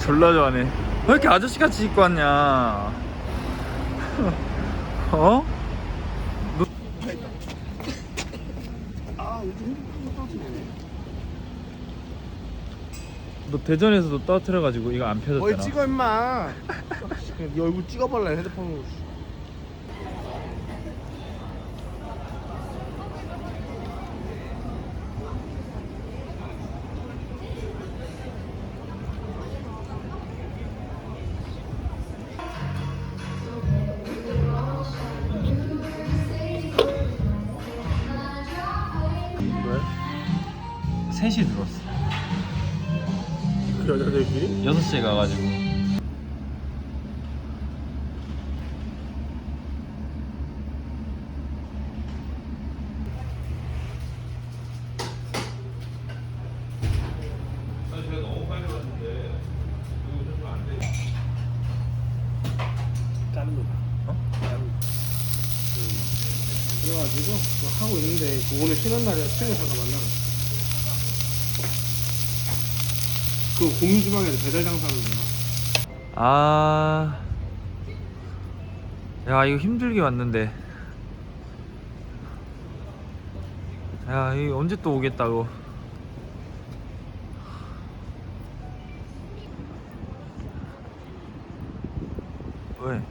졸라 좋아하네. 왜 이렇게 아저씨같이 입고 왔냐? 어? 따지네 너 대전에서도 떨어뜨려가지고 이거 안뭘 펴졌잖아. 찍어 임마. 네 얼굴 찍어볼래 핸드폰으로 왜? 3시에 들어왔어 그 여자들끼리? 6시에 가가지고 자릅니다 어? 자릅니다 그, 그래가지고 그거 하고 있는데 그 오늘 쉬는 날이라 최영사가 만나러 그 공유 주방에서 배달 장사하는구나 아... 야 이거 힘들게 왔는데. 야 이거 언제 또 오겠다고. 왜?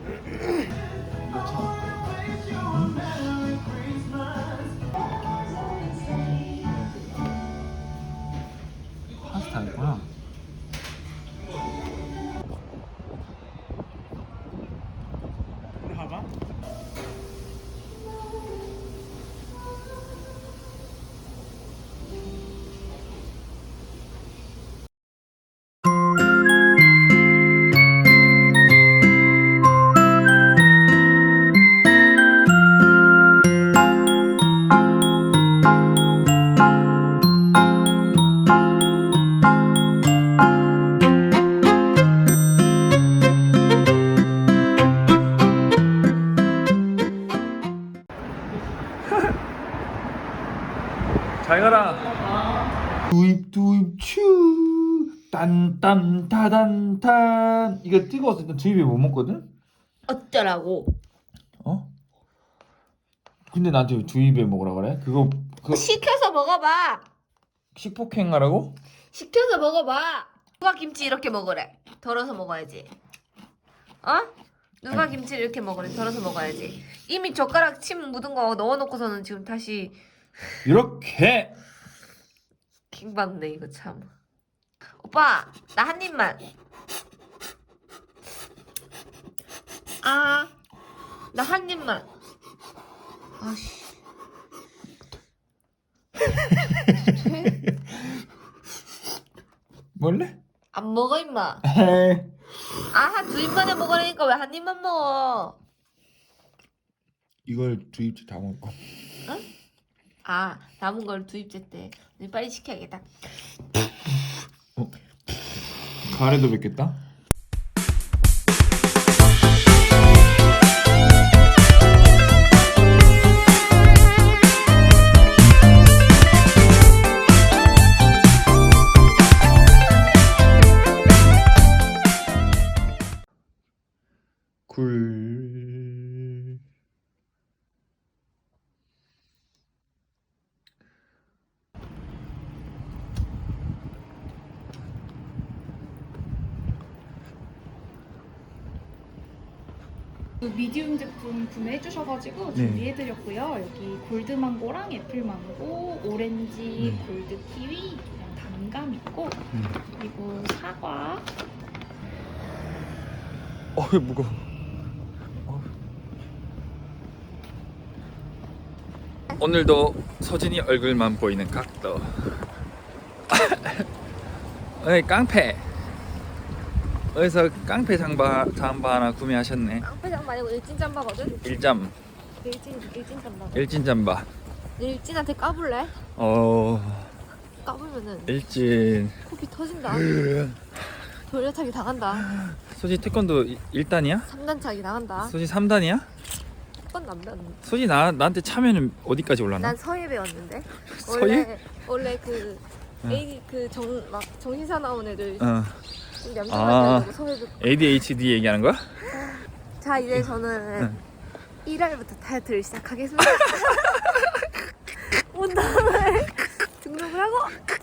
잘 가라. 두입 두입 츄 딴딴 타단탄 이거 뜨거워서 일단 두입에 못 먹거든. 어쩌라고? 어? 근데 나한테 왜 두입에 먹으라 그래? 그거 그 시켜서 먹어봐. 식폭행하라고? 시켜서 먹어봐. 누가 김치 이렇게 먹으래? 덜어서 먹어야지. 어? 누가 김치를 이렇게 먹으래? 덜어서 먹어야지. 이미 젓가락 침 묻은 거 넣어놓고서는 지금 다시 이렇게 킹받네 이거 참. 오빠 나 한 입만. 아, 나 한 입만. 아씨. 뭘래? 안 먹어 임마. 에이. 아한 두 입만에 먹으라니까 왜 한 입만 먹어? 이걸 두 입째 다 먹고. 아 남은 걸 두 입째 때 빨리 시켜야겠다. 가래도 뵙겠다. 굴. 그 미디움 제품 구매해 주셔가지고 네. 준비해드렸고요. 여기 골드망고랑 애플망고, 오렌지, 네. 골드 키위, 그냥 단감 있고 음. 그리고 사과, 어, 왜 무거워. 어. 오늘도 서진이 얼굴만 보이는 각도. 어이 깡패. 어디서 깡패 장바 장바 하나 구매하셨네. 깡패장 말고 일진 잠바거든. 일잠 일진 일진 잠바. 일진 잠바. 일진한테 까불래? 어 까불면은 일진. 코피 터진다. 돌려차기 당한다. 소지 태권도 1단이야? 3단 차기 당한다. 소지 3단이야? 번도 안 배웠는데. 소진이 나 나한테 차면은 어디까지 올라나? 난 서예 배웠는데. 서예? 원래 원래 그 응. A 그정 막 정신사 나온 애들 어. 좀 아. ADHD 얘기하는 거야? 자 이제 저는 응. 1화부터 다이어트를 시작하겠습니다. 운동을 등록을 하고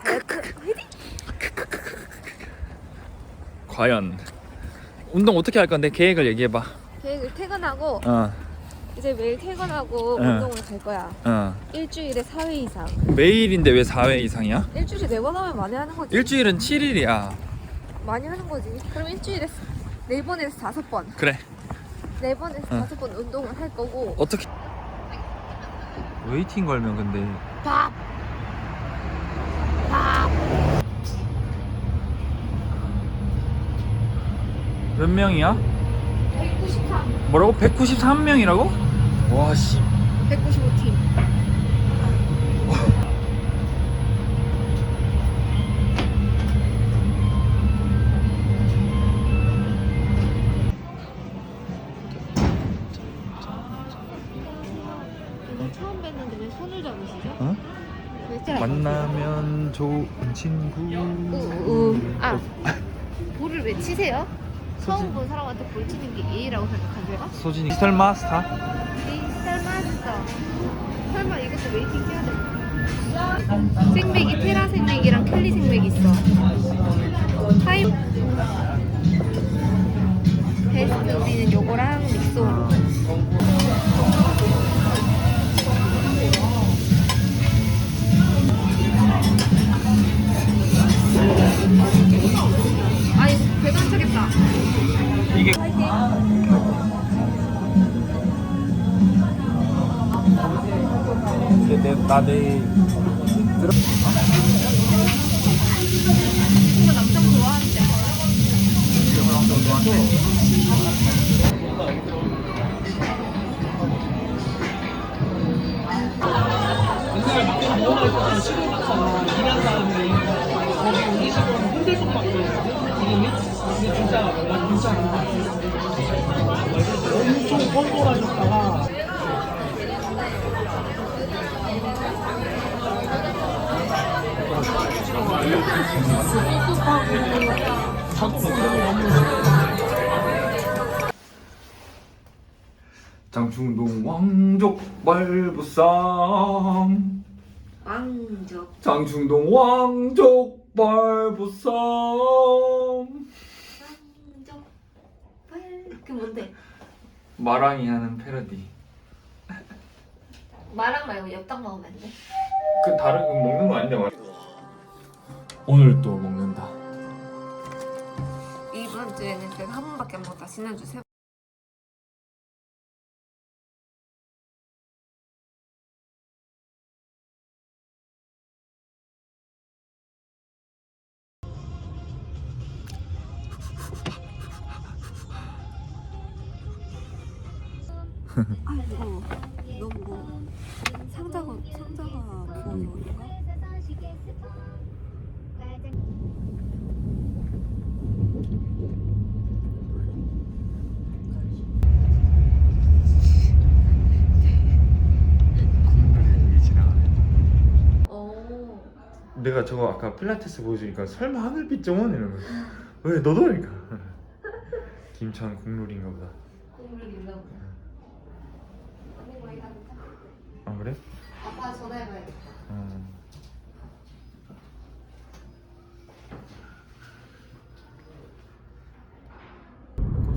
다이어트 화이팅! 과연 운동 어떻게 할 건데 계획을 얘기해 봐. 계획을 퇴근하고 어. 이제 매일 퇴근하고 응. 운동을 갈 거야. 어. 일주일에 4회 이상. 매일인데 왜 4회 이상이야? 일주일에 네번 하면 많이 하는 거지. 일주일은 7일이야. 많이 하는 거지. 그럼 일주일에 네 번에서 다섯 번, 그래. 네 번에서 응. 다섯 번 운동을 할 거고. 어떻게 웨이팅 걸면 근데 밥. 몇 명이야? 193, 뭐라고? 193명이라고? 와 씨. 195팀. 만나면 좋은 친구. 우우 아 볼을 왜 치세요? 처음 본 사람한테 볼 치는 게 예의라고 생각하세요? 소진이 디지털 마스터. 디지털 마스터 설마 이것도 웨이팅 해야 돼? 생맥이 테라 생맥이랑 켈리 생맥 있어 타임 나 내일 이거 남성 좋아하는데 장충동 왕족 발부상. 왕족. 장충동 왕족 발부상. 왕족 그 뭔데? 마랑이 하는 패러디 마랑 말고 엽떡 먹으면 안 돼? 그 다른 거 먹는 거 아닌데 말 오늘 또 먹는다. 이번 주에는 제가 한 번밖에 안 먹었다. 지난주 세 아이고 너무 상자가 상자가 부어서인가? 오. 내가 저거 아까 필라테스 보여주니까 설마 하늘빛 정원 이러면 왜 너도? 그러니까. 김천 국룰인가 보다. 있나. 보다. 아 그래? 아빠 전화해봐야겠다. 어.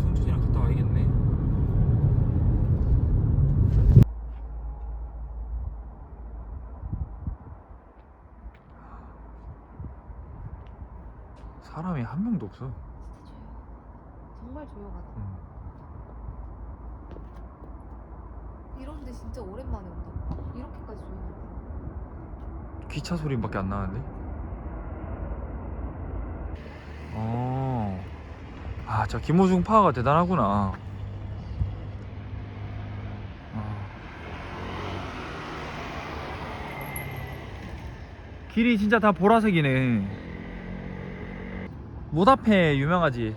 손준이랑 갔다 와야겠네 사람이 한 명도 없어 정말 조용하다. 응. 이런데 진짜 오랜만에 온다. 이렇게까지 조용하다. 기차 소리밖에 안 나는데? 어. 아, 저 김호중 파워가 대단하구나. 어. 길이 진짜 다 보라색이네. 무다페 유명하지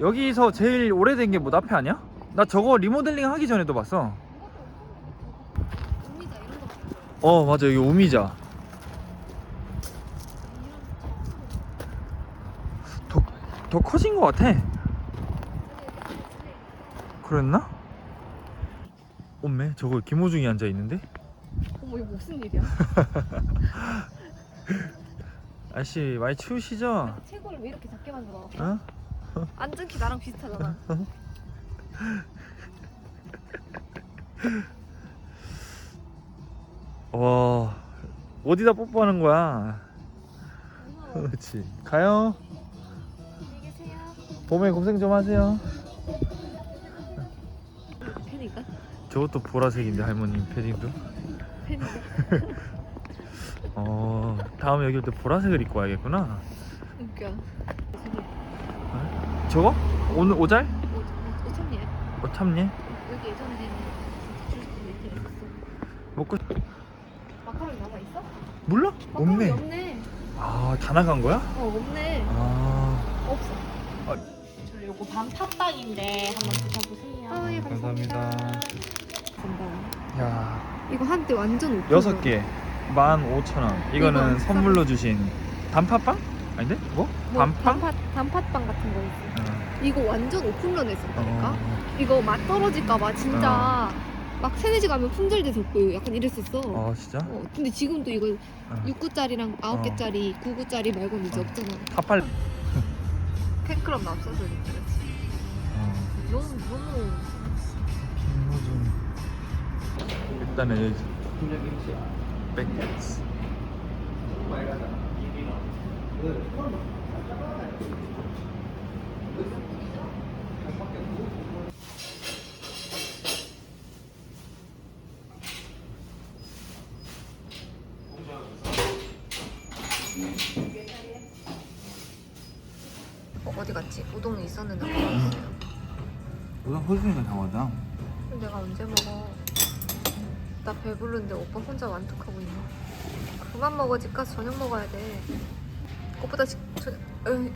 여기서 제일 오래된 게 무다페 아니야? 나 저거 리모델링 하기 전에도 봤어 어 맞아 여기 오미자 더, 더 커진 것 같아 그랬나? 엄매 저거 김호중이 앉아있는데? 어머 이거 무슨 일이야 아저씨 많이 추우시죠? 체구를 왜 이렇게 작게 만들어? 어? 앉은 키 나랑 비슷하잖아. 와 어디다 뽀뽀하는 거야 그렇지 가요 안녕히 계세요. 봄에 고생 좀 하세요 팬인가? 저것도 보라색인데 할머니 패딩도 팬인가? 어 다음에 여기 올 때 보라색을 입고 와야겠구나 웃겨. 저거? 오늘 오잘? 오, 오천리에 어 참니? 여기 예전에는 밑에 있어. 먹고 마카로니 남아 있어? 몰라? 마카로니 없네 없네. 아다 나간 거야? 어 없네. 아 없어. 저 요거 반 팥빵인데 한번 드셔보세요. 아, 예, 감사합니다 감사합니다. 야 이거 한때 완전 오픈. 여섯 개 15,000원 이거는 이거 선물로 주신 단팥빵? 아닌데? 뭐? 뭐? 단팥 단팥빵 같은 거 있어. 어. 이거 완전 오픈런 했었다니까. 어. 이거 맛 떨어질까봐 진짜 막 세네 시 가면 품절돼서 그 약간 이랬었어. 어 진짜? 어, 근데 지금 또 이거 어. 6구짜리랑 9개짜리, 9구짜리 말고는 이제 어. 없잖아. 다 팔 팬클럽 없어서 진짜 그렇지. 어. 너무 너무 김호중 일단은 여기 백스 어, 어디 갔지? 우동이 있었는데 먹었어요. 우선 호중이가 다 와다 그럼 내가 언제 먹어? 나 배부른데 오빠 혼자 완뚝하고 있네. 그만 먹어 집가서 저녁 먹어야 돼. 그것보다 지, 저, 에이,